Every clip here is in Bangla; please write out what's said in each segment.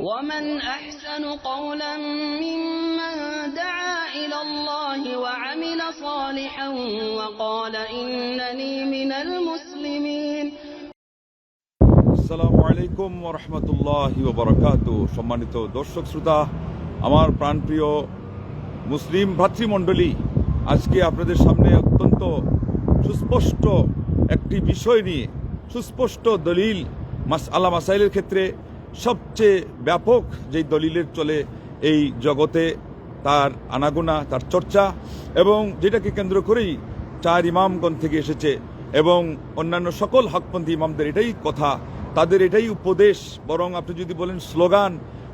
ومن أحسن قولا ممن دعا إلى الله وعمل صالحا وقال إنني من المسلمين আসসালামু আলাইকুম রহমতুল্লাহ বরকাত সম্মানিত দর্শক শ্রোতা আমার প্রাণপ্রিয় মুসলিম ভ্রাতৃমণ্ডলী আজকে আপনাদের সামনে অত্যন্ত সুস্পষ্ট একটি বিষয় নিয়ে সুস্পষ্ট দলিল মাস আলা মাসাইলের ক্ষেত্রে সবচেয়ে ব্যাপক যেই দলিলের চলে এই জগতে, তার আনাগোনা, তার চর্চা এবং যেটাকে কেন্দ্র করেই চার ইমামগণ থেকে এসেছে এবং অন্যান্য সকল হকপন্থী ইমামদের এটাই কথা, তাদের এটাই উপদেশ। বরং আপনি যদি বলেন স্লোগান,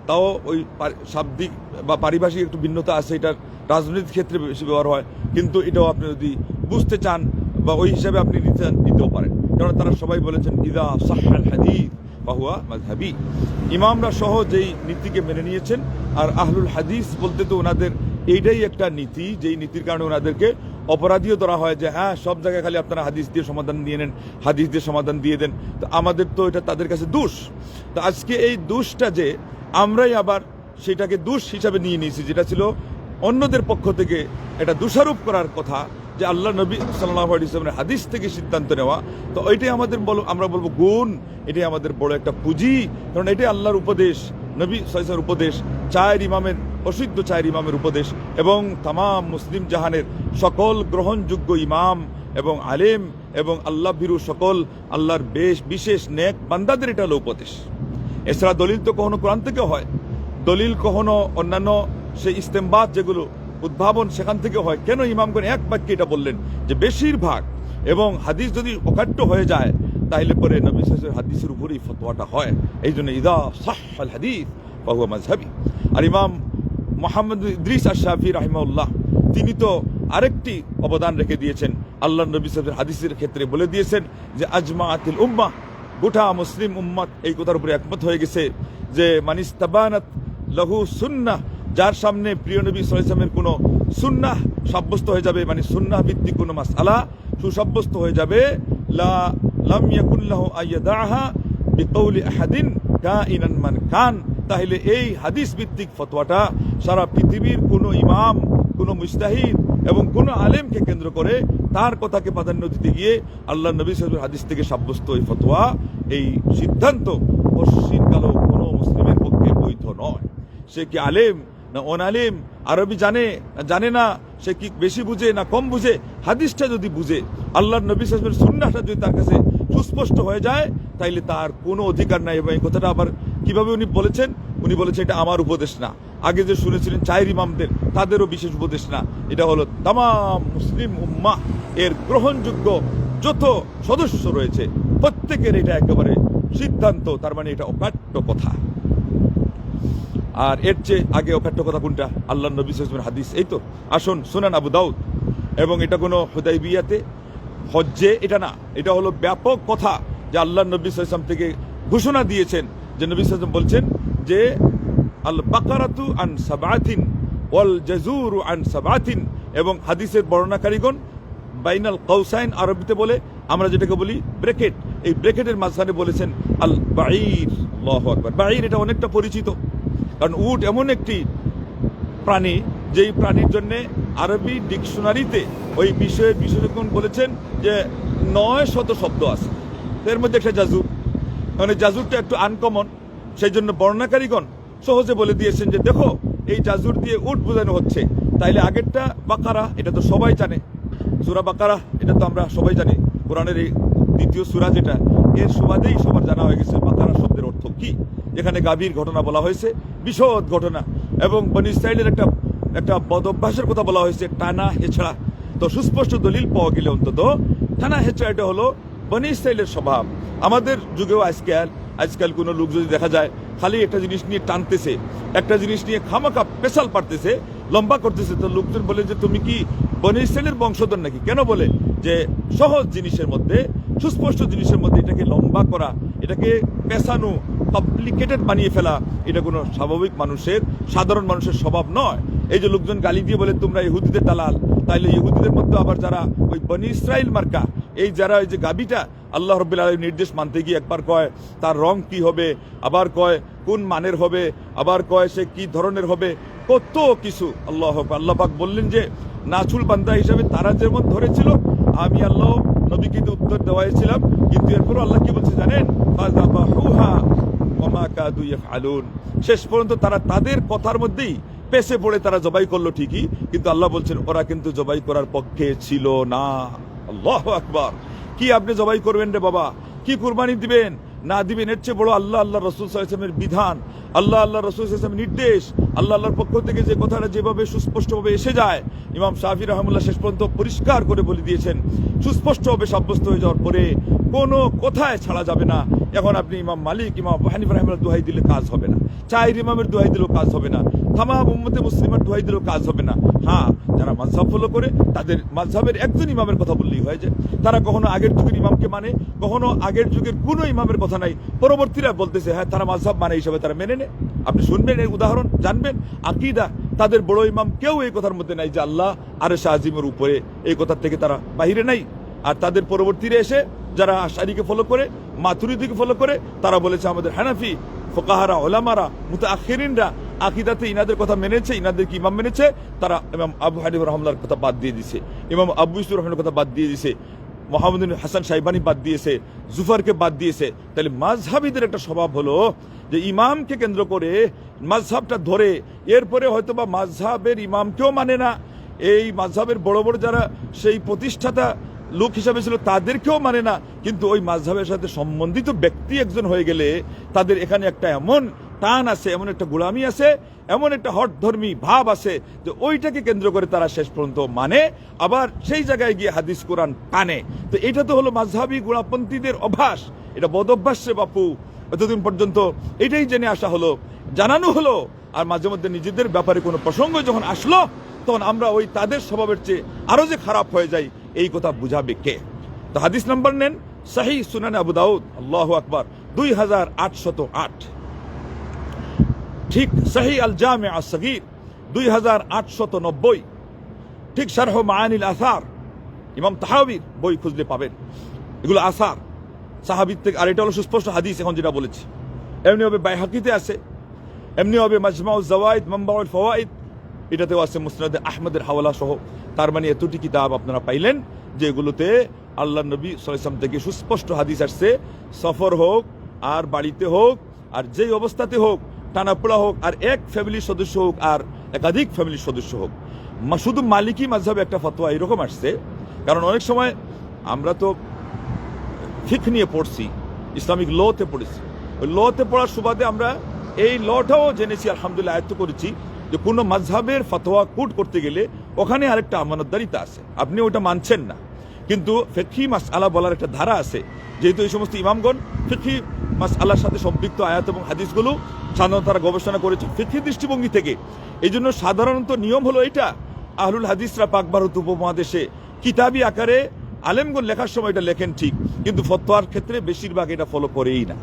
তাও ওই শাব্দিক বা পারিভাষিক একটু ভিন্নতা আছে, এটার রাজনৈতিক ক্ষেত্রে বেশি ব্যবহার হয়। কিন্তু এটাও আপনি যদি বুঝতে চান বা ওই হিসাবে আপনি নিতে নিতেও পারেন। কারণ তারা সবাই বলেছেন, ইদা সাহাল হাদিদ। বাহুয়া মাঝহাবি ইমামরা সহ যেই নীতিকে মেনে নিয়েছেন, আর আহলুল হাদিস বলতে তো ওনাদের এইটাই একটা নীতি, যেই নীতির কারণে ওনাদেরকে অপরাধীও ধরা হয় যে হ্যাঁ সব জায়গায় খালি আপনারা হাদিস দিয়ে সমাধান দিয়ে নেন, হাদিস দিয়ে সমাধান দিয়ে দেন। তো আমাদের তো এটা তাদের কাছে দোষ। তো আজকে এই দোষটা যে, আমরাই আবার সেটাকে দোষ হিসাবে নিয়ে নিয়েছি, যেটা ছিল অন্যদের পক্ষ থেকে এটা দোষারোপ করার কথা। যে আল্লাহ নবী সাল্লাহ ইসলামের হাদিস থেকে সিদ্ধান্ত নেওয়া, তো ওইটাই আমাদের বলো, আমরা বলব গুণ, এটাই আমাদের বড় একটা পুঁজি, কারণ এটাই আল্লাহর উপদেশ, নবী সাইসার উপদেশ, চায়ের ইমামের প্রসিদ্ধ চায়ের ইমামের উপদেশ, এবং তাম মুসলিম জাহানের সকল গ্রহণযোগ্য ইমাম এবং আলেম এবং আল্লাহ ভীরু সকল আল্লাহর বেশ বিশেষ নেক বান্দাদের এটা হলো উপদেশ। এছাড়া দলিল তো কখনো কোরআন থেকে হয়। দলিল কখনো অন্যান্য সেই ইস্তেমবাদ যেগুলো উদ্ভাবন সেখান থেকে হয়। কেন ইমামগণ এক বাক্যে এটা বললেন? যে বেশিরভাগ, এবং হাদিস যদি অকাট্য হয়ে যায় তাহলে পরে নবী হাদিসের উপরেই ফতোয়াটা হয়। এই জন্য ইদা সাহ আল হাদিস বাহু মাজহাবি আর ইমাম মোহাম্মদ ইদ্রিস আশাফি রাহিমাউল্লাহ তিনি তো আরেকটি অবদান রেখে দিয়েছেন। আল্লাহ নবী সাল্লাল্লাহু হাদিসের ক্ষেত্রে বলে দিয়েছেন যে আজমা আতিল উম্মাহ, গোটা মুসলিম উম্মত এই কথার উপরে একমত হয়ে গেছে যে মানিস তাবানাত লহু সুন্নাহ যার সামনে প্রিয় নবী সাল্লামের কোনো সুন্নাহ সাব্যস্ত হয়ে যাবে মানে সুন্নাহ ভিত্তিক কোনো মাসআলা সুসাব্যস্ত হয়ে যাবে, লা লাম ইয়াকুন লাহু আইয়াদাহা বিকৌলি আহাদিন কাইনান মান কান। তাহলে এই হাদিস ভিত্তিক ফতোয়াটা সারা পৃথিবীর কোনো ইমাম, কোনো মুস্তাহিদ এবং কোনো আলেমকে কেন্দ্র করে তার কথাকে প্রাধান্য দিতে গিয়ে আল্লাহ নবী সাহেবের হাদিস থেকে সাব্যস্ত এই ফতোয়া, এই সিদ্ধান্ত পশ্চিমকালেও কোনো মুসলিমের পক্ষে বৈধ নয়। সে কি আলেম অনালেম আরবি জানে জানে না, সে কি বেশি বুঝে না কম বুঝে? হাদিসটা যদি বুঝে, আল্লাহর নবী সাহেবের সুন্নাহটা যদি তার কাছে সুস্পষ্ট হয়ে যায়, তাইলে তার কোনো অধিকার নাই। এবং এই কথাটা আবার কীভাবে উনি বলেছেন? উনি বলেছেন, এটা আমার উপদেশ না। আগে যে শুনেছিলেন চায়ের ইমামদের, তাদেরও বিশেষ উপদেশ না। এটা হলো তাম মুসলিম উম্মা এর গ্রহণযোগ্য যত সদস্য রয়েছে, প্রত্যেকের এটা একেবারে সিদ্ধান্ত, তার মানে এটা অকাট্য কথা। আর এর চেয়ে আগে অকাট্য কথা কোনটা? আল্লাহ নবী হাদিস। এই তো, আসুন, শুনান আবু দাউদ। এবং এটা কোনো হুদাইবিয়াতে হজ্জে, এটা না। এটা হলো ব্যাপক কথা যে আল্লাহ নবী সাল্লাম থেকে ঘোষণা দিয়েছেন যে নবী সাল্লাম বলছেন যে আল বাকারাতু আন সাবাতিন ওয়াল জাজুরু আন সাবাতিন। এবং হাদিসের বর্ণনাকারীগণ বাইনাল কৌসাইন আরবিতে বলে, আমরা যেটাকে বলি ব্রেকেট। এই ব্রেকেটের মাঝখানে বলেছেন আল বাইর বাইর এটা অনেকটা পরিচিত। কারণ উট এমন একটি প্রাণী, যেই প্রাণীর জন্য আরবি ডিকশনারিতে ওই বিষয়ে বিশেষজ্ঞ বলেছেন যে নয় শত শব্দ আছে। এর মধ্যে একটা জাজুর মানে জাজুরটা একটু আনকমন সেই জন্য বর্ণাকারীগণ সহজে বলে দিয়েছেন যে, দেখো, এই জাজুর দিয়ে উট বোঝানো হচ্ছে। তাইলে আগেরটা বাকারা, এটা তো সবাই জানে। সুরা বাকারা, এটা তো আমরা সবাই জানি। কোরআনের এই দ্বিতীয় সুরা যেটা, এর সুবাদেই সবার জানা হয়ে গেছে বাকারা। কি এখানে গাভীর ঘটনা বলা হয়েছে, বিশদ ঘটনা। এবং বনি ইসরায়েলের একটা একটা বদ অভ্যাসের কথা বলা হয়েছে, টানা হেছড়া তো সুস্পষ্ট দলিল পাওয়া গেলে অন্তত টানা হেছড়া এটা হলো বনি ইসরায়েলের স্বভাব। আমাদের যুগেও আজকাল আজকাল কোনো লোক যদি দেখা যায়, খালি একটা জিনিস নিয়ে টানতেছে, একটা জিনিস নিয়ে খামাখা পেশাল পারতেছে লম্বা করতেছে, তো লোকজন বলে যে, তুমি কি বনি ইসরায়েলের বংশধর নাকি? কেন বলে? যে সহজ জিনিসের মধ্যে, সুস্পষ্ট জিনিসের মধ্যে এটাকে লম্বা করা, এটাকে পেছানো কমপ্লিকেটেড বানিয়ে ফেলা, এটা কোনো স্বাভাবিক মানুষের, সাধারণ মানুষের স্বভাব নয়। এই যে লোকজন গালি দিয়ে বলে, তোমরা ইহুদিদের দালাল। তাইলে ইহুদিদের মধ্যে আবার যারা ওই বনি ইসরাইল মার্কা, এই যারা ওই যে গাবিটা, আল্লাহ রব্বুল আলম নির্দেশ মানতে গিয়ে একবার কয়, তার রং কি হবে? আবার কয়, কোন মানের হবে? আবার কয়, সে কি ধরনের হবে? কত কিছু আল্লাহ আল্লাহ পাক বললেন যে নাচুল বান্দা হিসাবে তারা যেমন ধরেছিল, আমি আল্লাহ নবী কিন্তু উত্তর দেওয়াইছিলাম কিন্তু এরপরও আল্লাহ কি বলছে জানেন? ইয়াফআলুন। শেষ পর্যন্ত তারা তাদের কথার মধ্যেই পেশে পড়ে তারা জবাই করল ঠিকই, কিন্তু আল্লাহ বলছেন, ওরা কিন্তু জবাই করার পক্ষে ছিল না। আল্লাহ আকবার। কি আপনি জবাই করবেন রে বাবা? কি কুরবানি দিবেন? না দিবেন, এর চেয়ে বড় আল্লাহ আল্লাহ রসুল সাল্লামের বিধান। আল্লাহ আল্লাহ রসুল সাল্লামের নির্দেশ। আল্লাহ, আল্লাহর পক্ষ থেকে যে কথাটা যেভাবে সুস্পষ্টভাবে এসে যায়, ইমাম শাহি রহমুল্লাহ শেষ পর্যন্ত পরিষ্কার করে বলে দিয়েছেন, সুস্পষ্টভাবে সাব্যস্ত হয়ে যাওয়ার পরে কোনো কোথায় ছাড়া যাবে না। এখন আপনি ইমাম মালিক, ইমাম হানিফ রহমুল্লাহ দোহাই দিলে কাজ হবে না। চাইর ইমামের দোহাই দিলেও কাজ হবে না। থামা উম্মতে মুসলিমের দোহাই দিলেও কাজ হবে না। হ্যাঁ যারা মাঝহাব ফলো করে, তাদের মাঝহাবের একজন ইমামের কথা বললেই হয়ে যায়। তারা কখনো আগের যুগের ইমামকে মানে কখনো আগের যুগের কোনো ইমামের কথা নাই। পরবর্তীরা বলতেছে হ্যাঁ তারা মাঝহাব মানে হিসাবে তারা মেনে নেয়। আপনি শুনবেন এই উদাহরণ, জানবেন। আকিদা, তাদের বড় ইমাম কেউ এই কথার মধ্যে নাই যে আল্লাহ আর শাহজিমের উপরে এই কথার থেকে তারা বাহিরে নাই। আর তাদের পরবর্তীরা এসে, যারা আশারিকে ফলো করে, মাতুরিদিকে ফলো করে, তারা বলেছে, আমাদের হানাফি, ফোকাহারা, ওলামারা মুতা আখেরিনরা আকিদাতে ইনাদের কথা মেনেছে, ইনাদের কি ইমাম মেনেছে, তারা ইমাম আবু হানিফ রহমলার কথা বাদ দিয়ে দিছে। ইমাম আবু ইসুর রহমানের কথা বাদ দিয়ে দিছে। মোহাম্মদ হাসান সাইবানি বাদ দিয়েছে, জুফারকে বাদ দিয়েছে। তাহলে মাঝহাবিদের একটা স্বভাব হলো যে ইমামকে কেন্দ্র করে মাঝহাবটা ধরে, এরপরে হয়তো বা মাঝহাবের ইমামকেও মানে না। এই মাঝহাবের বড় বড় যারা সেই প্রতিষ্ঠাতা লোক হিসাবে ছিল, তাদেরকেও মানে না। কিন্তু ওই মাঝহাবের সাথে সম্বন্ধিত ব্যক্তি একজন হয়ে গেলে তাদের এখানে একটা এমন টান আছে, এমন একটা গোলামি আছে, এমন একটা হটধর্মী ভাব আছে যে ওইটাকে কেন্দ্র করে তারা শেষ পর্যন্ত মানে আবার সেই জায়গায় গিয়ে হাদিস কোরআন টানে। তো এটা তো হলো মাঝহাবি গোড়াপন্থীদের অভ্যাস। এটা বদ অভ্যাস রে বাপু। এতদিন পর্যন্ত এটাই জেনে আসা হলো, জানানো হলো, আর মাঝে মধ্যে নিজেদের ব্যাপারে কোনো প্রসঙ্গ যখন আসলো, তখন আমরা ওই তাদের স্বভাবের চেয়ে আরও যে খারাপ হয়ে যাই, এই কথা বুঝাবে কে? তো হাদিস নাম্বার নেন, সাহি সুনান আবু দাউদ, আল্লাহ আকবর, দুই হাজার আটশত আট। ঠিক সাহি আল জামে আসগির দুই হাজার আটশত নব্বই। ঠিক শারহ মায়ানিল আসার, ইমাম তাহাবির বই খুঁজলে পাবেন। এগুলো আসার। সাহাবির থেকে আর এটা হলো সুস্পষ্ট হাদিস এখন যেটা বলেছি। এমনি হবে বাইহাকিতে আছে। এমনি হবে মাজমাউ জাওয়াইদ, মাম্বাউল ফওয়াইদ। এটাতেও আছে মুসনাদে আহমদের হাওয়ালা সহ। তার মানে এতটি কিতাব আপনারা পাইলেন যে এগুলোতে আল্লাহ নবী সাল্লাম থেকে সুস্পষ্ট হাদিস আসছে। সফর হোক, আর বাড়িতে হোক, আর যেই অবস্থাতে হোক টানাপোড়া হোক, আর এক ফ্যামিলির সদস্য হোক, আর একাধিক ফ্যামিলির সদস্য হোক। শুধু মালিকি মাঝহাবে একটা ফতোয়া এরকম আসছে, কারণ অনেক সময় আমরা তো ফিক নিয়ে পড়ছি, ইসলামিক লতে পড়েছি। ওই লতে পড়ার সুবাদে আমরা এই লটাও জেনেছি, আলহামদুলিল্লাহ, আয়ত্ত করেছি যে কোনো মাঝহাবের ফতোয়া কুট করতে গেলে ওখানে আরেকটা আমানতদারিতা আছে। আপনি ওটা মানছেন না। কিন্তু ফেকি মাস আলা বলার একটা ধারা আছে, যেহেতু এই সমস্ত ইমামগণ ফিকি মাস আল্লাহর সাথে সম্পৃক্ত আয়াত এবং হাদিসগুলো সাধারণত তারা গবেষণা করেছে ফিকি দৃষ্টিভঙ্গি থেকে। এই জন্য সাধারণত নিয়ম হলো এটা, আহলুল হাদিসরা পাক ভারত উপমহাদেশে কিতাবি আকারে আলেমগণ লেখার সময় এটা লেখেন ঠিক, কিন্তু ফতোয়ার ক্ষেত্রে বেশিরভাগ এটা ফলো করেই না।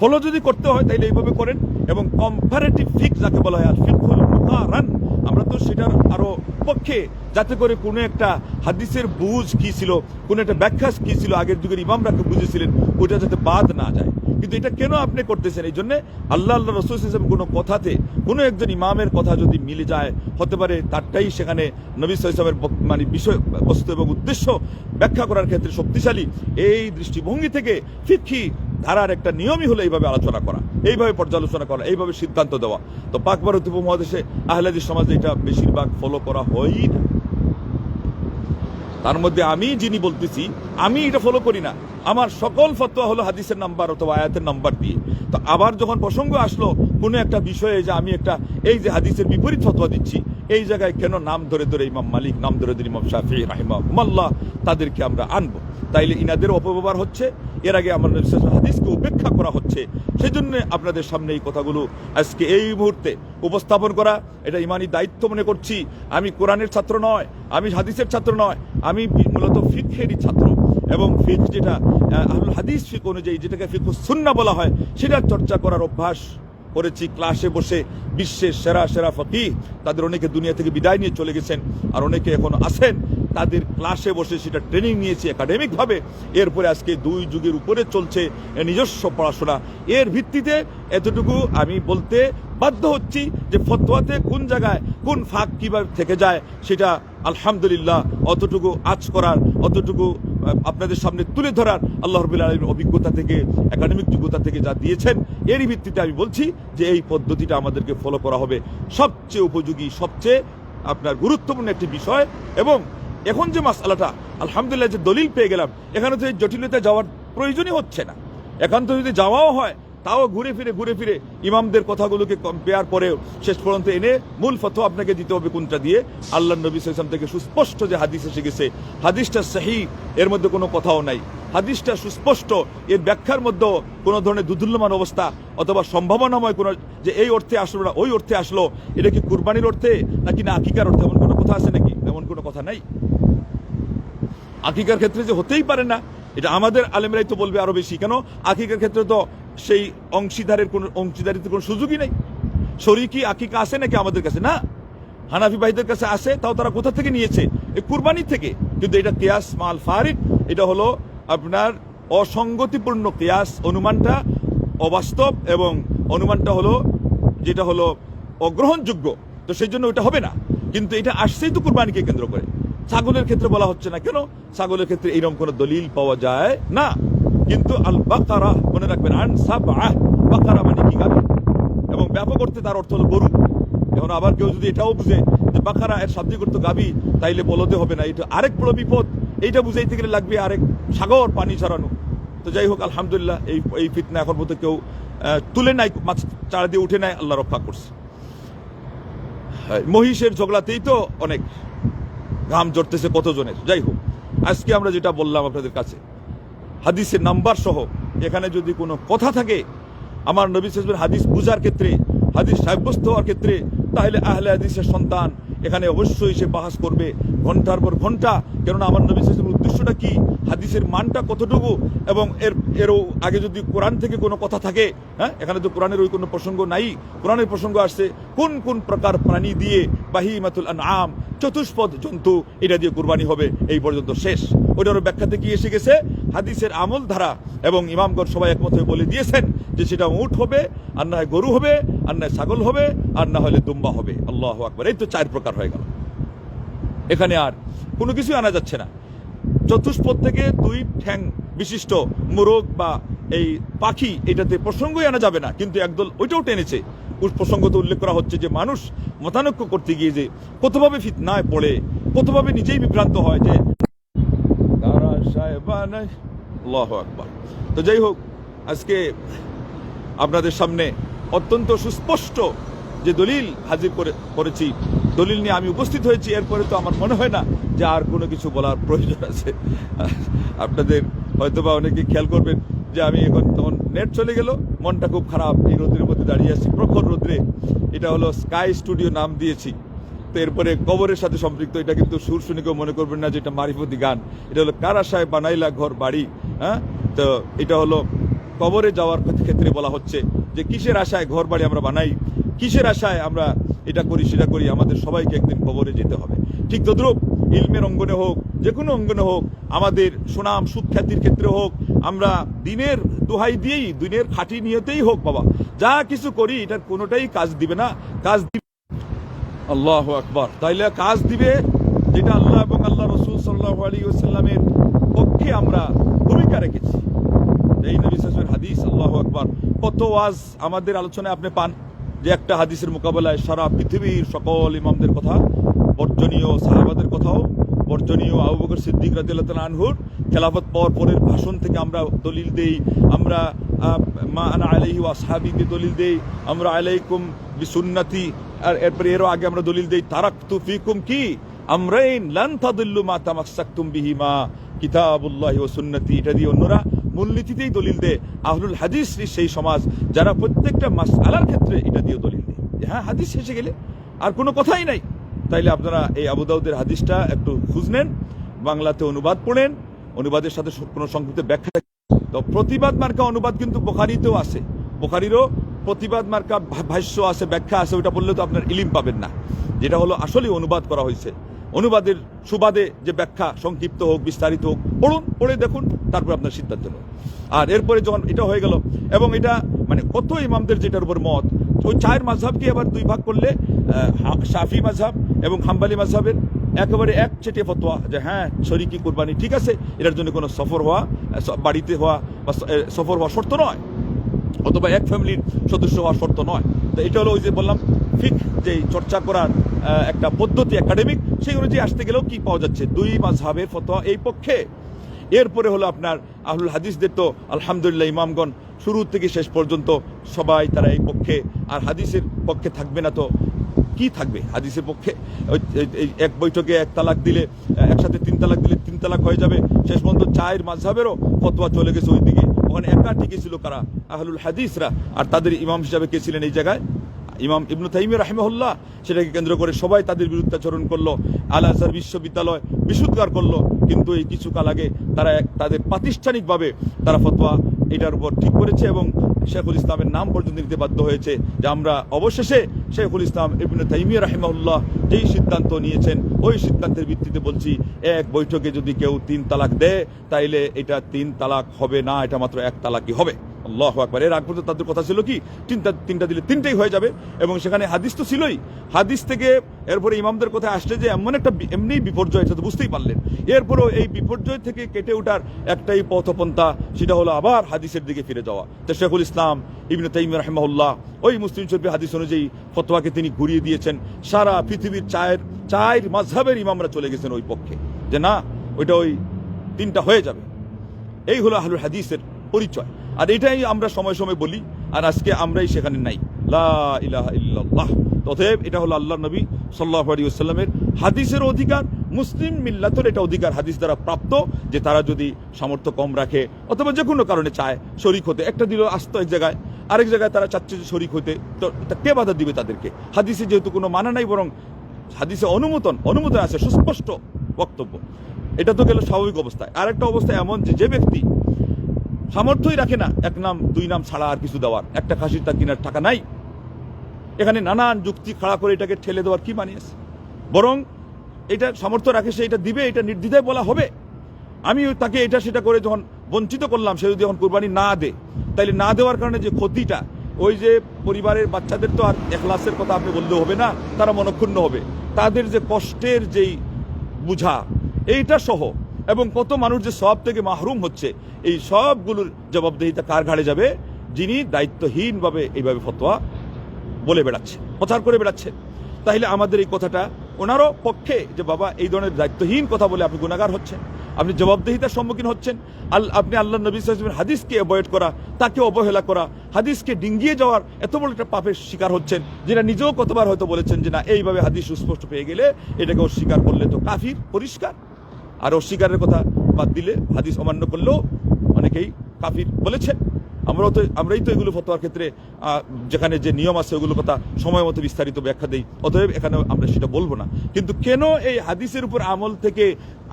ফলো যদি করতে হয় তাইলে এইভাবে করেন এবং কম্পারেটিভ ফিক যাকে বলা হয় আর ফিকহুল মুকারান আমরা তো সেটার আরও পক্ষে, যাতে করে কোনো একটা হাদিসের বুঝ কি ছিল, কোনো একটা ব্যাখ্যা কি ছিল, আগের যুগের ইমামরা বুঝেছিলেন, ওইটা যাতে বাদ না যায়। কিন্তু এটা কেন আপনি করতেছেন? এই জন্য আল্লাহ আল্লাহ রসুল ইসলাম কোনো কথাতে কোনো একজন ইমামের কথা যদি মিলে যায়, হতে পারে তারটাই সেখানে নবী ইসলামের মানে বিষয়, বস্তু এবং উদ্দেশ্য ব্যাখ্যা করার ক্ষেত্রে শক্তিশালী। এই দৃষ্টিভঙ্গি থেকে ফিক্ষি ধারার একটা নিয়মই হলো এইভাবে আলোচনা করা, এইভাবে পর্যালোচনা করা, এইভাবে সিদ্ধান্ত দেওয়া। তো পাক ভারত উপমহাদেশে আহলাদি সমাজে এটা বেশিরভাগ ফলো করা হয়ই না। তার মধ্যে আমি যিনি বলতেছি, আমি এটা ফলো করি না। আমার সকল ফতোয়া হলো হাদিসের নাম্বার অথবা আয়াতের নাম্বার দিয়ে। তো আবার যখন প্রসঙ্গ আসলো, কোনো একটা বিষয়ে যে আমি একটা, এই যে হাদিসের বিপরীত ফতোয়া দিচ্ছি, এই জায়গায় কেন নাম ধরে ধরে ইমাম মালিক, নাম ধরে ধরে ইমাম শাফি রাহিমা মাল্লাহ তাদেরকে আমরা আনব? তাইলে ইনাদের অপব্যবহার হচ্ছে এর আগে আমাদের হাদিসকে উপেক্ষা করা হচ্ছে সেই জন্য আপনাদের সামনে এই কথাগুলো আজকে এই মুহূর্তে উপস্থাপন করা, এটা ইমানি দায়িত্ব মনে করছি। আমি কোরআনের ছাত্র নয়, আমি হাদিসের ছাত্র নয়, আমি মূলত ফিক্ষেরই ছাত্র এবং ফিক যেটা হাদিস ফিক অনুযায়ী যেটাকে ফিক সুন্না বলা হয় সেটার চর্চা করার অভ্যাস করেছি ক্লাসে বসে বিশ্বের সেরা সেরা ফকি তাদের অনেকে দুনিয়া থেকে বিদায় নিয়ে চলে গেছেন আর অনেকে এখন আছেন। তাদের ক্লাসে বসে সেটা ট্রেনিং নিয়েছি একাডেমিকভাবে এরপরে আজকে দুই যুগের উপরে চলছে নিজস্ব পড়াশোনা। এর ভিত্তিতে এতটুকু আমি বলতে বাধ্য হচ্ছি যে ফতোয়াতে কোন জায়গায় কোন ফাঁক কীভাবে থেকে যায় সেটা আলহামদুলিল্লাহ অতটুকু আজ করার, অতটুকু আপনাদের সামনে তুলে ধরার আল্লাহ রবিল আলমীর অভিজ্ঞতা থেকে একাডেমিক যোগ্যতা থেকে যা দিয়েছেন এরই ভিত্তিতে আমি বলছি যে এই পদ্ধতিটা আমাদেরকে ফলো করা হবে। সবচেয়ে উপযোগী, সবচেয়ে আপনার গুরুত্বপূর্ণ একটি বিষয় এবং এখন যে মাসালাটা, আলহামদুলিল্লাহ যে দলিল পেয়ে গেলাম, এখানে তো এই জটিলতা যাওয়ার প্রয়োজনই হচ্ছে না। এখন তো যদি যাওয়াও হয়, তাও ঘুরে ফিরে ঘুরে ফিরে ইমামদের কথাগুলোকে কম্পেয়ার করেও শেষ পর্যন্ত এনে মূল ফতো আপনাকে দিতে হবে কোনটা দিয়ে? আল্লাহ নবী সাইসাম থেকে সুস্পষ্ট যে হাদিস এসে গেছে। হাদিসটা সাহি এর মধ্যে কোনো কথাও নাই। হাদিসটা সুস্পষ্ট। এর ব্যাখ্যার মধ্যেও কোনো ধরনের দুদুল্যমান অবস্থা অথবা সম্ভাবনাময় কোনো যে এই অর্থে আসলো না, ওই অর্থে আসলো, এটা কি কুরবানির অর্থে নাকি না আকিকার অর্থে? এমন কোনো কথা আছে নাকি? এমন কোনো কথা নাই? আকিকার ক্ষেত্রে যে হতেই পারে না, এটা আমাদের আলেমরাই তো বলবে আরও বেশি। কেন? আকিকার ক্ষেত্রে তো সেই অংশীদারের কোন অংশীদারিত্বের কোনো সুযোগই নেই। শরিকি আকিকা আছে নাকি আমাদের কাছে? না। হানাফি ভাইদের কাছে আসে তাও তারা কোথা থেকে নিয়েছে? এই কুরবানি থেকে। কিন্তু এটা কেয়াস মাল ফারিক এটা হলো আপনার অসঙ্গতিপূর্ণ কেয়াস অনুমানটা অবাস্তব এবং অনুমানটা হলো, যেটা হলো অগ্রহণযোগ্য। তো সেই জন্য ওটা হবে না। কিন্তু এটা আসছেই তো কুরবানিকে কেন্দ্র করে। ছাগলের ক্ষেত্রে বলা হচ্ছে না কেন? ছাগলের ক্ষেত্রে এইরকম কোনো দলিল পাওয়া যায় না। কিন্তু আল বাকারা মনে রাখবেন, আন সাবআহ বাকারা মানে কি গাবি এবং ব্যাপক অর্থে তার অর্থ হলো গরু। এখন আবার কেউ যদি এটাও বুঝে যে বাকারা এর শাব্দিক অর্থ গাবি তাইলে বলতে হবে না, এটা আরেক বড় বিপদ এইটা বুঝাইতে গেলে লাগবে আরেক সাগর, পানি ছড়ানো। তো যাই হোক, আলহামদুলিল্লাহ এই এই ফিতনা এখন পর্যন্ত কেউ তুলে নাই, মাছ চার দিয়ে উঠে নাই, আল্লাহ রক্ষা করছে। মহিষের ঝগড়াতেই তো অনেক ঘাম জড়তেছে কতজনের। যাই হোক, আজকে আমরা যেটা বললাম আপনাদের কাছে, হাদিসের নাম্বার সহ, এখানে যদি কোনো কথা থাকে, আমার নবী হাদিস বুঝার ক্ষেত্রে, হাদিস সাব্যস্ত হওয়ার ক্ষেত্রে, তাহলে আহলে হাদিসের সন্তান এখানে অবশ্যই সে বাহাস করবে ঘণ্টার পর ঘণ্টা। কেননা আমার নবী সাহেবের উদ্দেশ্যটা কি? হাদিসের মানটা কতটুকু? এবং এর, এরও আগে যদি কোরআন থেকে কোনো কথা থাকে হ্যাঁ এখানে তো কোরআনের ওই কোনো প্রসঙ্গ নাই। কোরআনের প্রসঙ্গ আসছে, কোন কোন প্রকার প্রাণী দিয়ে বাহিমাতুল আম চতুষ্পদ জন্তু, এটা দিয়ে কুরবানি হবে, এই পর্যন্ত শেষ। ওটার ব্যাখ্যাতে কি এসে গেছে? হাদিসের আমল ধারা এবং ইমামগর সবাই একমত হয়ে বলে দিয়েছেন যে সেটা উট হবে, আর না হয় গরু হবে, আর না ছাগল হবে, আর না হলে দুম্বা হবে। আল্লাহ আকবর। এই তো চার প্রকার হয়ে গেল। এখানে আর কোনো কিছুই আনা যাচ্ছে না। চতুষ্পদ থেকে দুই ঠ্যাং বিশিষ্ট মোরগ বা এই পাখি এটাতে প্রসঙ্গই আনা যাবে না, কিন্তু একদল ওইটাও টেনেছে। উস প্রসঙ্গ তো উল্লেখ করা হচ্ছে যে মানুষ মতানৈক্য করতে গিয়ে যে কতভাবে ফিতনায় পড়ে, কতভাবে নিজেই বিভ্রান্ত হয় যে সাহেবানায় আল্লাহু আকবার। তো যাই হোক, আজকে আপনাদের সামনে অত্যন্ত সুস্পষ্ট যে দলিল হাজির করে, করেছি, দলিল নিয়ে আমি উপস্থিত হয়েছি। এরপরে তো আমার মনে হয় না যে আর কোনো কিছু বলার প্রয়োজন আছে। আপনাদের হয়তোবা অনেকে খেয়াল করবেন যে আমি এখন তখন নেট চলে গেল, মনটা খুব খারাপ, এই রোদ্রের মধ্যে দাঁড়িয়ে আছি। প্রখর রোদ্রে, এটা হলো স্কাই স্টুডিও নাম দিয়েছি। এরপরে কবরের সাথে সম্পৃক্ত, এটা কিন্তু সুর শুনে কেউ মনে করবেন না যে এটা মারিফতি গান। এটা হলো কার আশায় বানাইলা ঘর বাড়ি হ্যাঁ? তো এটা হলো কবরে যাওয়ার ক্ষেত্রে বলা হচ্ছে যে কিসের আশায় ঘর বাড়ি আমরা বানাই, কিসের আশায় আমরা এটা করি, সেটা করি, আমাদের সবাইকে একদিন কবরে যেতে হবে। ঠিক তদ্রুপ, ইলমের অঙ্গনে হোক, যে কোনো অঙ্গনে হোক, আমাদের সুনাম সুখ্যাতির ক্ষেত্রে হোক, আমরা দিনের দোহাই দিয়েই, দিনের খাঁটি নিয়েতেই হোক বাবা, যা কিছু করি, এটার কোনোটাই কাজ দিবে না। কাজ আল্লাহ আকবর। তাইলে কাজ দিবে যেটা আল্লাহ এবং আল্লাহ রসুল সাল্লাহ পক্ষে আমরা ভূমিকা রেখেছি। এই নবী হাদিস, আল্লাহ আকবর। কত ওয়াজ আমাদের আলোচনায় আপনি পান যে একটা হাদিসের মোকাবেলায় সারা পৃথিবীর সকল ইমামদের কথা, বর্জনীয় সাহাবাদের কথাও, বর্জনীয় আবু বকর সিদ্দিক তাআলা আনহুর খেলাফত পাওয়ার পরের ভাষণ থেকে আমরা দলিল দেই, আমরা মা আনা আলাইহি ওয়া আসহাবিকে দলিল দেই, আমরা আলাইকুম বিসুন্নতি, আর এরপরে এরও আগে আমরা দলিল দেই, তারাকতু ফিকুম কি? আমরাইন লান তাদিল্লু মা তামাসসাকতুম বিহিমা, কিতাবুল্লাহি ওয়া সুন্নতি, এটা দিয়ে অন্যরা মূলনীতিতেই দলিল দেয়। আহলুল হাদিস সেই সমাজ, যারা প্রত্যেকটা মাস মাসআলার ক্ষেত্রে এটা দিয়ে দলিল দেয়। হ্যাঁ হাদিস শেষে গেলে আর কোনো কথাই নাই। তাইলে আপনারা এই আবু দাউদের হাদিসটা একটু খুঁজ নেন বাংলাতে অনুবাদ পড়েন, অনুবাদের সাথে কোনো সংক্ষিপ্ত ব্যাখ্যা। তো প্রতিবাদ মার্কা অনুবাদ কিন্তু বোখারিতেও আছে। বোখারিরও প্রতিবাদ মার্কা ভাষ্য আছে, ব্যাখ্যা আছে ওটা বললে তো আপনার ইলিম পাবেন না। যেটা হলো আসলে অনুবাদ করা হয়েছে। অনুবাদের সুবাদে যে ব্যাখ্যা সংক্ষিপ্ত হোক, বিস্তারিত হোক, পড়ুন, পড়ে দেখুন, তারপর আপনার সিদ্ধান্ত নেন আর এরপরে যখন এটা হয়ে গেল, এবং এটা মানে কত ইমামদের যেটার উপর মত, ওই চায়ের মাঝহাবকে আবার দুই ভাগ করলে শাফি মাঝহাব এবং হাম্বালি মাঝহাবের একেবারে এক চেটে ফতোয়া যে হ্যাঁ শরিকি কুরবানি ঠিক আছে, এটার জন্য কোনো সফর হওয়া বাড়িতে হওয়া বা সফর হওয়া শর্ত নয়, অথবা এক ফ্যামিলির সদস্য হওয়া শর্ত নয়। তো এটা হলো ওই যে বললাম, ফিক, যে চর্চা করার একটা পদ্ধতি একাডেমিক সেই অনুযায়ী আসতে গেলেও কি পাওয়া যাচ্ছে? দুই মাঝহাবের ফতোয়া এই পক্ষে। এরপরে হলো আপনার আহুল হাদিসদের তো আলহামদুলিল্লাহ ইমামগণ শুরু থেকে শেষ পর্যন্ত সবাই তারা এই পক্ষে, আর হাদিসের পক্ষে থাকবে না তো। কি থাকবে? হাদিসের পক্ষে এক বৈঠকে এক তালাক দিলে, একসাথে তিন তালাক দিলে তিন তালাক হয়ে যাবে। শেষ পর্যন্ত চায়ের মাঝহাবেরও ফতোয়া চলে গেছে ওই দিকে। ওখানে একা ঠিকই ছিল কারা? আহলুল হাদিসরা। আর তাদের ইমাম হিসাবে কে ছিলেন এই জায়গায়? ইমাম ইবনু তাইমি রাহিমহল্লাহ। সেটাকে কেন্দ্র করে সবাই তাদের বিরুদ্ধাচরণ করল, আল আজহার বিশ্ববিদ্যালয় বিশুদ্ধার করল। কিন্তু এই কিছুকাল আগে তারা তাদের প্রাতিষ্ঠানিকভাবে তারা ফতোয়া এটার উপর ঠিক করেছে এবং শেখুল ইসলামের নাম পর্যন্ত নিতে বাধ্য হয়েছে, যে আমরা অবশেষে শেখুল ইসলাম ইবিন তাইমিয়া রাহিমাউল্লাহ যেই সিদ্ধান্ত নিয়েছেন, ওই সিদ্ধান্তের ভিত্তিতে বলছি, এক বৈঠকে যদি কেউ তিন তালাক দেয়, তাইলে এটা তিন তালাক হবে না, এটা মাত্র এক তালাকই হবে। আল্লাহ আকবার। এর আগ পর্যন্ত তাদের কথা ছিল কি? তিনটা তিনটা দিলে তিনটাই হয়ে যাবে। এবং সেখানে হাদিস তো ছিলই। হাদিস থেকে এরপরে ইমামদের কথা আসলে যে এমন একটা এমনি বিপর্যয় তো বুঝতেই পারলেন। এরপরও এই বিপর্যয় থেকে কেটে ওঠার একটাই পথপন্থা, সেটা হলো আবার হাদিসের দিকে ফিরে যাওয়া। তো শেখুল ইসলাম, ইবনে তাইম রহমাউল্লাহ ওই মুসলিম শরীফের হাদিস অনুযায়ী ফতোয়াকে তিনি ঘুরিয়ে দিয়েছেন। সারা পৃথিবীর চায়ের চায়ের মাঝহাবের ইমামরা চলে গেছেন ওই পক্ষে। যে না, ওইটা ওই তিনটা হয়ে যাবে। এই হলো আহলুল হাদিসের পরিচয়। আর এটাই আমরা সময় সময় বলি, আর আজকে আমরাই সেখানে নাই। ইল্লাল্লাহ। তথেব এটা হলো আল্লাহ নবী সাল্লাহ আলী সাল্লামের হাদিসের অধিকার। মুসলিম মিল্লাতের এটা অধিকার হাদিস দ্বারা প্রাপ্ত যে তারা যদি সামর্থ্য কম রাখে, অথবা যে কোনো কারণে চায় শরিক হতে। একটা দিল আসতো এক জায়গায়, আরেক জায়গায় তারা চাচ্ছে যে শরিক হতে। তো কে বাধা দিবে তাদেরকে? হাদিসে যেহেতু কোনো মানা নাই, বরং হাদিসে অনুমোদন অনুমোদন আছে, সুস্পষ্ট বক্তব্য। এটা তো গেল স্বাভাবিক অবস্থায়। আরেকটা অবস্থা এমন যে যে ব্যক্তি সামর্থ্যই রাখে না। এক নাম, দুই নাম ছাড়া আর কিছু দেওয়ার। একটা খাসির তার কেনার টাকা নাই। এখানে নানান যুক্তি খাড়া করে এটাকে ঠেলে দেওয়ার কি মানে আছে? বরং এটা সামর্থ্য রাখে, সে এটা দিবে, এটা নির্দ্বিধায় বলা হবে। আমি তাকে এটা সেটা করে যখন বঞ্চিত করলাম, সে যদি এখন কোরবানি না দে, তাইলে না দেওয়ার কারণে যে ক্ষতিটা, ওই যে পরিবারের বাচ্চাদের তো আর এখলাসের কথা আপনি বললেও হবে না, তারা মনক্ষুণ্ণ হবে। তাদের যে কষ্টের যেই বুঝা, এইটা সহ এবং কত মানুষ যে সব থেকে মাহরুম হচ্ছে, এই সবগুলোর জবাবদেহিতা কার ঘাড়ে যাবে? যিনি দায়িত্বহীনভাবে এইভাবে ফতোয়া বলে বেড়াচ্ছে, প্রচার করে বেড়াচ্ছে। তাহলে আমাদের এই কথাটা ওনারও পক্ষে যে বাবা, এই ধরনের দায়িত্বহীন কথা বলে আপনি গুণাগার হচ্ছেন, আপনি জবাবদেহিতার সম্মুখীন হচ্ছেন, আল, আপনি আল্লাহ নবী সাল্লামের হাদিসকে অ্যাভয়েড করা, তাকে অবহেলা করা, হাদিসকে ডিঙ্গিয়ে যাওয়ার এত বড় একটা পাপের শিকার হচ্ছেন, যেটা নিজেও কতবার হয়তো বলেছেন যে না, এইভাবে হাদিস সুস্পষ্ট পেয়ে গেলে এটাকে অস্বীকার করলে তো কাফির, পরিষ্কার। আর অস্বীকারের কথা বাদ দিলে হাদিস অমান্য করলেও অনেকেই কাফির বলেছে। আমরাও তো আমরাই তো এগুলো ফতোয়ার ক্ষেত্রে যেখানে যে নিয়ম আছে ওগুলো কথা সময় মতো বিস্তারিত ব্যাখ্যা দেই। অতএব এখানে আমরা সেটা বলব না। কিন্তু কেন এই হাদিসের উপর আমল থেকে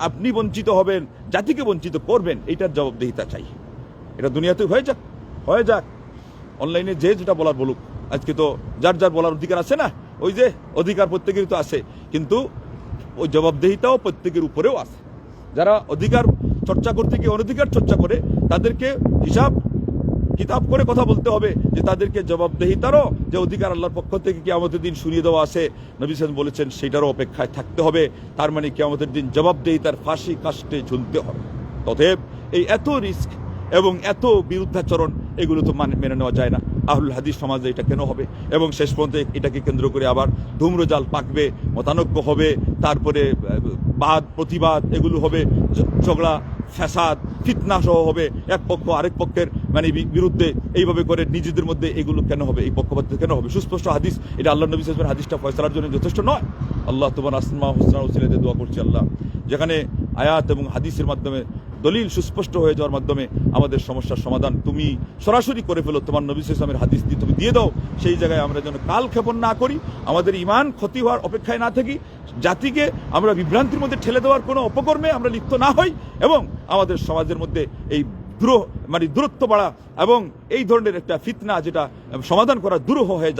আপনি বঞ্চিত হবেন, জাতিকে বঞ্চিত করবেন, এইটার জবাবদিহিতা চাই। এটা দুনিয়াতে হয়ে যাক হয়ে যাক। অনলাইনে যে যেটা বলার বলুক। আজকে তো যার যার বলার অধিকার আছে না? ওই যে অধিকার প্রত্যেকেরই তো আছে। কিন্তু ওই জবাবদেহিতাও প্রত্যেকের উপরেও আছে। যারা অধিকার চর্চা করতে গিয়ে অনধিকার চর্চা করে, তাদেরকে হিসাব, কিতাব করে কথা বলতে হবে যে তাদেরকে জবাবদেহিতারও যে অধিকার আল্লাহর পক্ষ থেকে কি আমাদের দিন শুনিয়ে দেওয়া আছে। নবী সাহেব বলেছেন সেটারও অপেক্ষায় থাকতে হবে। তার মানে কি আমাদের দিন জবাবদেহিতার ফাঁসি কাস্টে ঝুলতে হবে। তথেব এই এত রিস্ক এবং এত বিরুদ্ধাচরণ, এগুলো তো মানে মেনে নেওয়া যায় না। আহুল হাদিস সমাজে এটা কেন হবে? এবং শেষ পর্যন্ত এটাকে কেন্দ্র করে আবার ধূম্রজাল পাকবে, মতানক্য হবে, তারপরে বাদ, প্রতিবাদ এগুলো হবে ঝগড়া, ফ্যাসাদ, ফিতনা সহ হবে, এক পক্ষ আরেক পক্ষের মানে বিরুদ্ধে এইভাবে করে নিজেদের মধ্যে এগুলো কেন হবে? এই পক্ষপাত কেন হবে? সুস্পষ্ট হাদিস, এটা আল্লাহ নবী সাহেবের হাদিসটা ফয়সালার জন্য যথেষ্ট নয়। আল্লাহ তোমার আসমা হুসনা উসিলাতে দোয়া করছি আল্লাহ। যেখানে আয়াত এবং হাদিসের মাধ্যমে দলিল সুস্পষ্ট হয়ে যাওয়ার মাধ্যমে আমাদের সমস্যার সমাধান তুমি সরাসরি করে ফেলো। তোমার নবী ইসলামের হাদিস দিয়ে তুমি দিয়ে দাও। সেই জায়গায় আমরা যেন কাল ক্ষেপণ না করি, আমাদের ইমান ক্ষতি হওয়ার অপেক্ষায় না থাকি, জাতিকে আমরা বিভ্রান্তির মধ্যে ঠেলে দেওয়ার কোনো অপকর্মে আমরা লিপ্ত না হই এবং আমাদের সমাজের মধ্যে এই দূর মানে দূরত্ব বাড়া এবং এই ধরনের একটা ফিতনা যেটা সমাধান করা দুরূহ হয়ে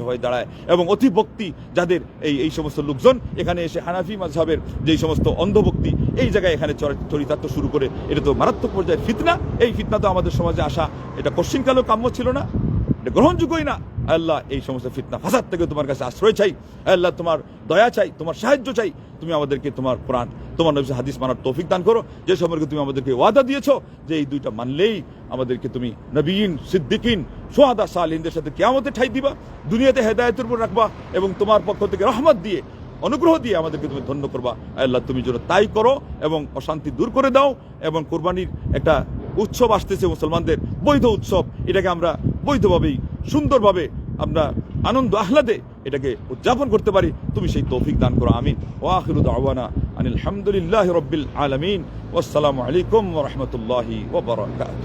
হয়ে দাঁড়ায় এবং অতিভক্তি যাদের এই এই সমস্ত লোকজন, এখানে এসে হানাফি মাঝহাবের যে সমস্ত অন্ধভক্তি, এই জায়গায় এখানে চর- চরিতার্থ শুরু করে, এটা তো মারাত্মক পর্যায়ের ফিতনা, এই ফিতনা তো আমাদের সমাজে আসা, এটা কশ্চিনকালেও কাম্য ছিল না, এটা গ্রহণযোগ্যই না। আল্লাহ এই সমস্ত ফিতনা ফাসাদ থেকে তোমার কাছে আশ্রয় চাই। আল্লাহ তোমার দয়া চাই, তোমার সাহায্য চাই, তুমি আমাদেরকে তোমার কোরআন তোমার নবী হাদিস মানার তৌফিক দান করো। যে সম্পর্কে তুমি আমাদেরকে ওয়াদা দিয়েছ, যে এই দুইটা মানলেই আমাদেরকে তুমি নবীন, সিদ্দিকিন, সোহাদা সালিনদের সাথে কেয়ামতে ঠাই দিবা, দুনিয়াতে হেদায়তের উপর রাখবা এবং তোমার পক্ষ থেকে রহমত দিয়ে, অনুগ্রহ দিয়ে আমাদেরকে তুমি ধন্য করবা। আল্লাহ, তুমি যেন তাই করো এবং অশান্তি দূর করে দাও এবং কোরবানির একটা উৎসব আসতেছে মুসলমানদের, বৈধ উৎসব। এটাকে আমরা বৈধভাবেই, সুন্দরভাবে আমরা আনন্দ আহ্লাদে এটাকে উদযাপন করতে পারি, তুমি সেই তৌফিক দান করো, আমিন। ওয়াহিরুদ আওয়ানা আনিল হামদুলিল্লাহ রব্বিল আলমিন। ওয়াসসালামু আলাইকুম রহমতুল্লাহি ওবরাকাত